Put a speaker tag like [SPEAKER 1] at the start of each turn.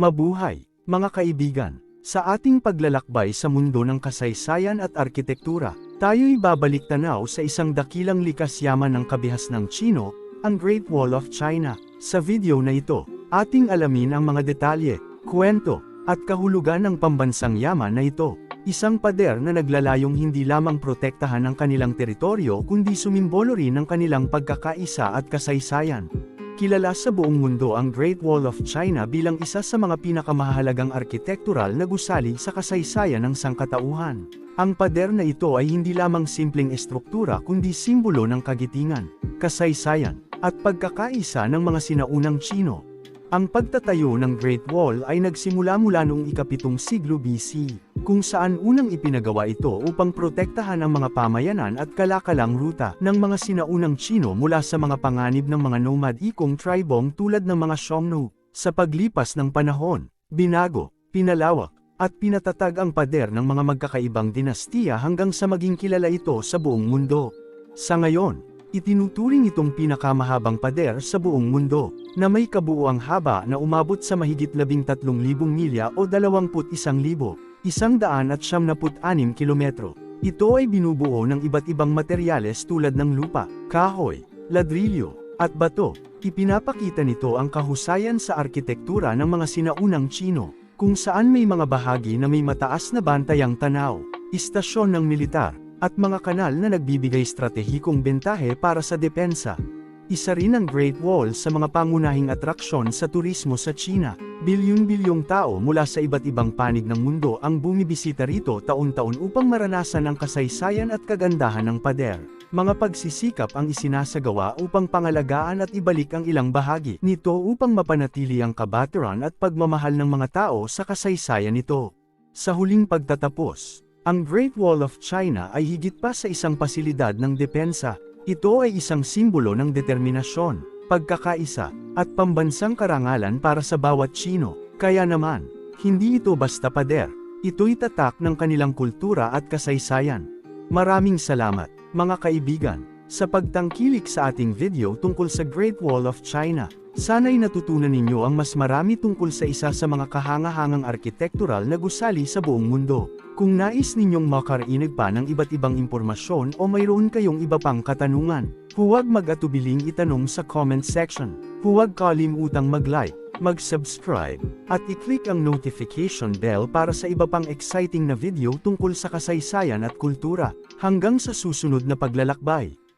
[SPEAKER 1] Mabuhay, mga kaibigan. Sa ating paglalakbay sa mundo ng kasaysayan at arkitektura, tayo'y babalik tanaw sa isang dakilang likas yaman ng kabihas ng Chino, ang Great Wall of China. Sa video na ito, ating alamin ang mga detalye, kwento, at kahulugan ng pambansang yaman na ito. Isang pader na naglalayong hindi lamang protektahan ang kanilang teritoryo kundi sumimbolo rin ng kanilang pagkakaisa at kasaysayan. Kilala sa buong mundo ang Great Wall of China bilang isa sa mga pinakamahalagang arkitektural na gusali sa kasaysayan ng sangkatauhan. Ang pader na ito ay hindi lamang simpleng estruktura kundi simbolo ng kagitingan, kasaysayan, at pagkakaisa ng mga sinaunang Chino. Ang pagtatayo ng Great Wall ay nagsimula mula noong ikapitong siglo BC, kung saan unang ipinagawa ito upang protektahan ang mga pamayanan at kalakalang ruta ng mga sinaunang Chino mula sa mga panganib ng mga nomad ikong tribong tulad ng mga Xiongnu. Sa paglipas ng panahon, binago, pinalawak, at pinatatag ang pader ng mga magkakaibang dinastiya hanggang sa maging kilala ito sa buong mundo. Sa ngayon, Itinuturing itong pinakamahabang pader sa buong mundo, na may kabuuang haba na umabot sa mahigit 13,000 milya o 21,176 kilometro. Ito ay binubuo ng iba't ibang materyales tulad ng lupa, kahoy, ladrilyo, at bato. Ipinapakita nito ang kahusayan sa arkitektura ng mga sinaunang Chino, kung saan may mga bahagi na may mataas na bantayang tanaw, istasyon ng militar, at mga kanal na nagbibigay stratehikong bentahe para sa depensa. Isa rin ang Great Wall sa mga pangunahing atraksyon sa turismo sa China. Bilyon-bilyong tao mula sa iba't ibang panig ng mundo ang bumibisita rito taon-taon upang maranasan ang kasaysayan at kagandahan ng pader. Mga pagsisikap ang isinasagawa upang pangalagaan at ibalik ang ilang bahagi nito upang mapanatili ang kabaturan at pagmamahal ng mga tao sa kasaysayan nito. Sa huling pagtatapos, ang Great Wall of China ay higit pa sa isang pasilidad ng depensa. Ito ay isang simbolo ng determinasyon, pagkakaisa, at pambansang karangalan para sa bawat Chino. Kaya naman, hindi ito basta pader. Ito'y tatak ng kanilang kultura at kasaysayan. Maraming salamat, mga kaibigan, sa pagtangkilik sa ating video tungkol sa Great Wall of China. Sana'y natutunan ninyo ang mas marami tungkol sa isa sa mga kahangahangang arkitektural na gusali sa buong mundo. Kung nais ninyong makarinig pa ng iba't ibang impormasyon o mayroon kayong iba pang katanungan, huwag mag-atubiling itanong sa comment section. Huwag kalimutang mag-like, mag-subscribe, at i-click ang notification bell para sa iba pang exciting na video tungkol sa kasaysayan at kultura. Hanggang sa susunod na paglalakbay.